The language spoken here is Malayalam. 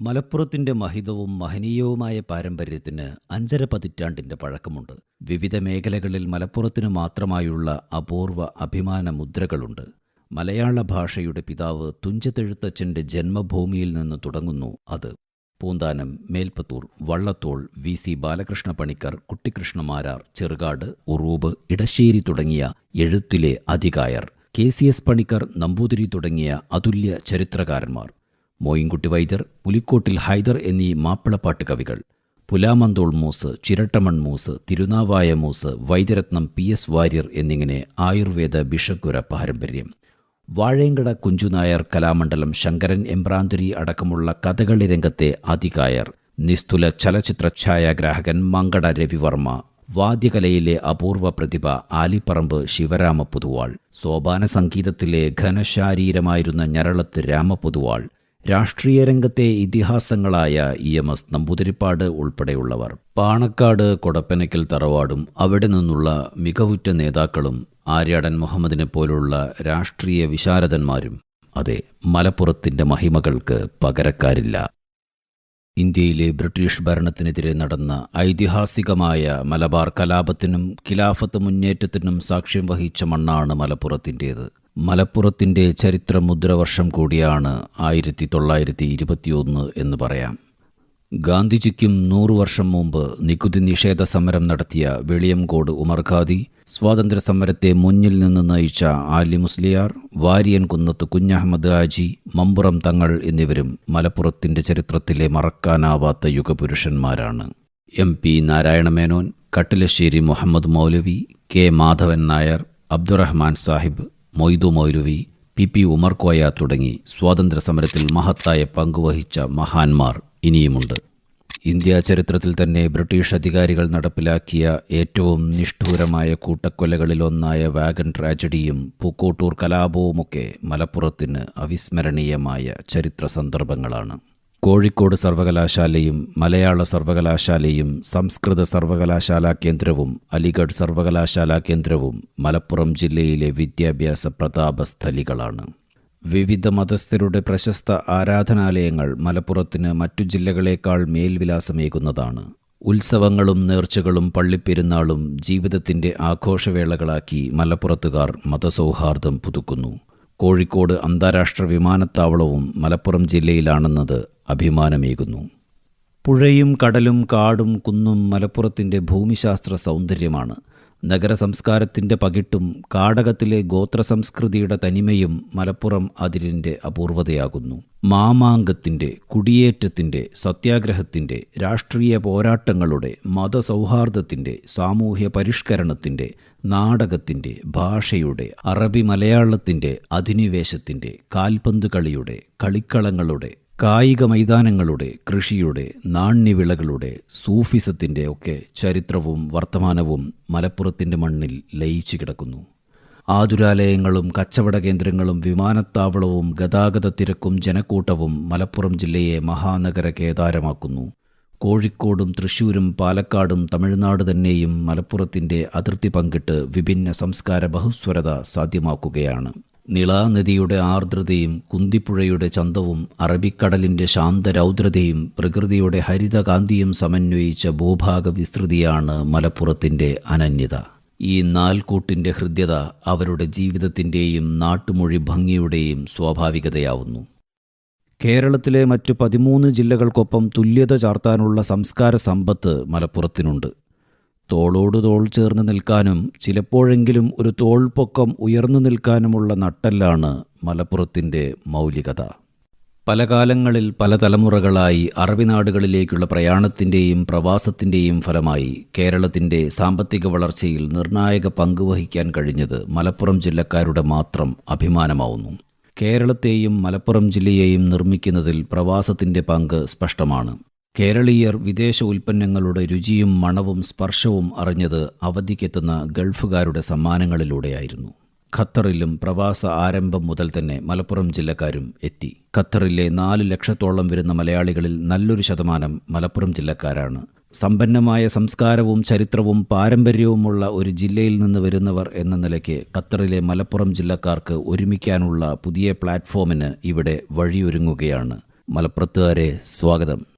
മലപ്പുറത്തിന്റെ മഹിതവും മഹനീയവുമായ പാരമ്പര്യത്തിന് അഞ്ചര പതിറ്റാണ്ടിന്റെ പഴക്കമുണ്ട്. വിവിധ മേഖലകളിൽ മലപ്പുറത്തിന് മാത്രമായുള്ള അപൂർവ അഭിമാന മുദ്രകളുണ്ട് മലയാള ഭാഷയുടെ പിതാവ് തുഞ്ചത്തെഴുത്തച്ഛന്റെ ജന്മഭൂമിയിൽ നിന്ന് തുടങ്ങുന്നു അത്. പൂന്താനം മേൽപ്പത്തൂർ വള്ളത്തോൾ വി. സി. ബാലകൃഷ്ണ പണിക്കർ കുട്ടിക്കൃഷ്ണമാരാർ ചെറുകാട് ഉറൂബ് ഇടശ്ശേരി തുടങ്ങിയ എഴുത്തിലെ അധികായർ K. C. S. Panicker Namboothiri തുടങ്ങിയ അതുല്യ ചരിത്രകാരന്മാർ. മോയിൻകുട്ടി വൈദ്യർ പുലിക്കോട്ടിൽ ഹൈദർ എന്നീ മാപ്പിളപ്പാട്ട് കവികൾ. പുലാമന്തോൾ മൂസ് ചിരട്ടമൺ മൂസ് തിരുനാവായ മൂസ് വൈദ്യരത്നം പി എസ് വാര്യർ എന്നിങ്ങനെ ആയുർവേദ ബിഷക്കുര പാരമ്പര്യം. വാഴയങ്കട കുഞ്ചുനായർ കലാമണ്ഡലം ശങ്കരൻ എമ്പ്രാന്തുരി അടക്കമുള്ള കഥകളി രംഗത്തെ അതികായർ. നിസ്തുല ചലച്ചിത്ര ഛായാഗ്രാഹകൻ മങ്കട രവിവർമ്മ. വാദ്യകലയിലെ അപൂർവ പ്രതിഭ ആലിപ്പറമ്പ് ശിവരാമ പൊതുവാൾ. സോപാന സംഗീതത്തിലെ ഘനശാരീരമായിരുന്ന ഞരളത്ത് രാമപൊതുവാൾ രാഷ്ട്രീയ രംഗത്തെ ഇതിഹാസങ്ങളായ ഇ എം എസ് നമ്പൂതിരിപ്പാട് ഉൾപ്പെടെയുള്ളവർ പാണക്കാട് കൊടപ്പനയ്ക്കൽ തറവാടും അവിടെ നിന്നുള്ള മികവുറ്റ നേതാക്കളും ആര്യാടൻ മുഹമ്മദിനെ പോലുള്ള രാഷ്ട്രീയ വിശാരദന്മാരും അതെ മലപ്പുറത്തിന്റെ മഹിമകൾക്ക് പകരക്കാരില്ല. ഇന്ത്യയിലെ ബ്രിട്ടീഷ് ഭരണത്തിനെതിരെ നടന്ന ഐതിഹാസികമായ മലബാർ കലാപത്തിനും ഖിലാഫത്ത് മുന്നേറ്റത്തിനും സാക്ഷ്യം വഹിച്ച മണ്ണാണ് മലപ്പുറത്തിന്റേത് മലപ്പുറത്തിന്റെ ചരിത്ര മുദ്രവർഷം കൂടിയാണ് ആയിരത്തി തൊള്ളായിരത്തി ഇരുപത്തിയൊന്ന് എന്ന് പറയാം. ഗാന്ധിജിക്കും നൂറു വർഷം മുമ്പ് നികുതി നിഷേധ സമരം നടത്തിയ വെളിയംകോട് ഉമർ ഖാദി സ്വാതന്ത്ര്യ സമരത്തെ മുന്നിൽ നിന്ന് നയിച്ച ആലി മുസ്ലിയാർ വാര്യൻ കുന്നത്ത് കുഞ്ഞഹമ്മദ് ഹാജി മമ്പുറം തങ്ങൾ എന്നിവരും മലപ്പുറത്തിന്റെ ചരിത്രത്തിലെ മറക്കാനാവാത്ത യുഗപുരുഷന്മാരാണ്. M P Narayana Menon Kattilassery Muhammad Moulavi K Madhavan Nair Abdurahiman Sahib Moidu മൊയ്രുവി P P Umarkoya തുടങ്ങി സ്വാതന്ത്ര്യസമരത്തിൽ മഹത്തായ പങ്കുവഹിച്ച മഹാന്മാർ ഇനിയുമുണ്ട്. ഇന്ത്യാ ചരിത്രത്തിൽ തന്നെ ബ്രിട്ടീഷ് അധികാരികൾ നടപ്പിലാക്കിയ ഏറ്റവും നിഷ്ഠൂരമായ കൂട്ടക്കൊലകളിലൊന്നായ വാഗൺ ട്രാജഡിയും പൂക്കോട്ടൂർ കലാപവുമൊക്കെ മലപ്പുറത്തിന് അവിസ്മരണീയമായ ചരിത്ര സന്ദർഭങ്ങളാണ് കോഴിക്കോട് സർവകലാശാലയും മലയാള സർവകലാശാലയും സംസ്കൃത സർവകലാശാലാ കേന്ദ്രവും അലിഗഡ് സർവകലാശാലാ കേന്ദ്രവും മലപ്പുറം ജില്ലയിലെ വിദ്യാഭ്യാസ പ്രതാപസ്ഥലികളാണ്. വിവിധ മതസ്ഥരുടെ പ്രശസ്ത ആരാധനാലയങ്ങൾ മലപ്പുറത്തിന് മറ്റു ജില്ലകളേക്കാൾ മേൽവിലാസമേകുന്നതാണ്. ഉത്സവങ്ങളും നേർച്ചകളും പള്ളിപ്പെരുന്നാളും ജീവിതത്തിന്റെ ആഘോഷവേളകളാക്കി മലപ്പുറത്തുകാർ മതസൗഹാർദ്ദം പുതുക്കുന്നു. കോഴിക്കോട് അന്താരാഷ്ട്ര വിമാനത്താവളവും മലപ്പുറം ജില്ലയിലാണെന്നത് അഭിമാനമേകുന്നു. പുഴയും കടലും കാടും കുന്നും മലപ്പുറത്തിന്റെ ഭൂമിശാസ്ത്ര സൗന്ദര്യമാണ്. നഗര സംസ്കാരത്തിന്റെ പകിട്ടും കാടകത്തിലെ ഗോത്ര സംസ്കൃതിയുടെ തനിമയും മലപ്പുറം അതിരിന്റെ അപൂർവതയാകുന്നു. മാമാങ്കത്തിന്റെ കുടിയേറ്റത്തിന്റെ സത്യാഗ്രഹത്തിന്റെ രാഷ്ട്രീയ പോരാട്ടങ്ങളുടെ മതസൗഹാർദ്ദത്തിന്റെ സാമൂഹ്യ പരിഷ്കരണത്തിന്റെ നാടകത്തിന്റെ ഭാഷയുടെ അറബി മലയാളത്തിന്റെ അധിനിവേശത്തിന്റെ കാൽപന്ത് കളിയുടെ കളിക്കളങ്ങളുടെ കായിക മൈതാനങ്ങളുടെ കൃഷിയുടെ നാണ്യവിളകളുടെ സൂഫിസത്തിന്റെ ഒക്കെ ചരിത്രവും വർത്തമാനവും മലപ്പുറത്തിന്റെ മണ്ണിൽ ലയിച്ചു കിടക്കുന്നു. ആതുരാലയങ്ങളും കച്ചവട കേന്ദ്രങ്ങളും വിമാനത്താവളവും ഗതാഗത തിരക്കും ജനക്കൂട്ടവും മലപ്പുറം ജില്ലയെ മഹാനഗര കേദാരമാക്കുന്നു. കോഴിക്കോടും തൃശ്ശൂരും പാലക്കാടും തമിഴ്നാട് തന്നെയും മലപ്പുറത്തിന്റെ അതിർത്തി പങ്കിട്ട് വിഭിന്ന സംസ്കാര ബഹുസ്വരത സാധ്യമാക്കുകയാണ്. നിളാനദിയുടെ ആർദ്രതയും കുന്തിപ്പുഴയുടെ ചന്തവും അറബിക്കടലിന്റെ ശാന്തരൗദ്രതയും പ്രകൃതിയുടെ ഹരിതകാന്തിയും സമന്വയിച്ച ഭൂഭാഗ വിസ്തൃതിയാണ് മലപ്പുറത്തിന്റെ അനന്യത. ഈ നാൽക്കൂട്ടിന്റെ ഹൃദ്യത അവരുടെ ജീവിതത്തിന്റെയും നാട്ടുമൊഴി ഭംഗിയുടെയും സ്വാഭാവികതയാവുന്നു. കേരളത്തിലെ മറ്റ് പതിമൂന്ന് ജില്ലകൾക്കൊപ്പം തുല്യത ചാർത്താനുള്ള സംസ്കാര സമ്പത്ത് മലപ്പുറത്തിനുണ്ട്. തോളോട് തോൾ ചേർന്ന് നിൽക്കാനും ചിലപ്പോഴെങ്കിലും ഒരു തോൾപ്പൊക്കം ഉയർന്നു നിൽക്കാനുമുള്ള നട്ടല്ലാണ് മലപ്പുറത്തിന്റെ മൗലികത. പല കാലങ്ങളിൽ പല തലമുറകളായി അറബിനാടുകളിലേക്കുള്ള പ്രയാണത്തിന്റെയും പ്രവാസത്തിന്റെയും ഫലമായി കേരളത്തിന്റെ സാമ്പത്തിക വളർച്ചയിൽ നിർണായക പങ്കുവഹിക്കാൻ കഴിഞ്ഞത് മലപ്പുറം ജില്ലക്കാരുടെ മാത്രം അഭിമാനമാവുന്നു. കേരളത്തെയും മലപ്പുറം ജില്ലയെയും നിർമ്മിക്കുന്നതിൽ പ്രവാസത്തിന്റെ പങ്ക് സ്പഷ്ടമാണ്. കേരളീയർ വിദേശ ഉൽപ്പന്നങ്ങളുടെ രുചിയും മണവും സ്പർശവും അറിഞ്ഞത് അവധിക്കെത്തുന്ന ഗൾഫുകാരുടെ സമ്മാനങ്ങളിലൂടെയായിരുന്നു. ഖത്തറിലും പ്രവാസ ആരംഭം മുതൽ തന്നെ മലപ്പുറം ജില്ലക്കാരും എത്തി. ഖത്തറിലെ നാല് ലക്ഷത്തോളം വരുന്ന മലയാളികളിൽ നല്ലൊരു ശതമാനം മലപ്പുറം ജില്ലക്കാരാണ്. സമ്പന്നമായ സംസ്കാരവും ചരിത്രവും പാരമ്പര്യവുമുള്ള ഒരു ജില്ലയിൽ നിന്ന് വരുന്നവർ എന്ന നിലയ്ക്ക് ഖത്തറിലെ മലപ്പുറം ജില്ലക്കാർക്ക് ഒരുമിക്കാനുള്ള പുതിയ പ്ലാറ്റ്ഫോമിന് ഇവിടെ വഴിയൊരുങ്ങുകയാണ്. മലപ്പുറത്തുകാരെ സ്വാഗതം.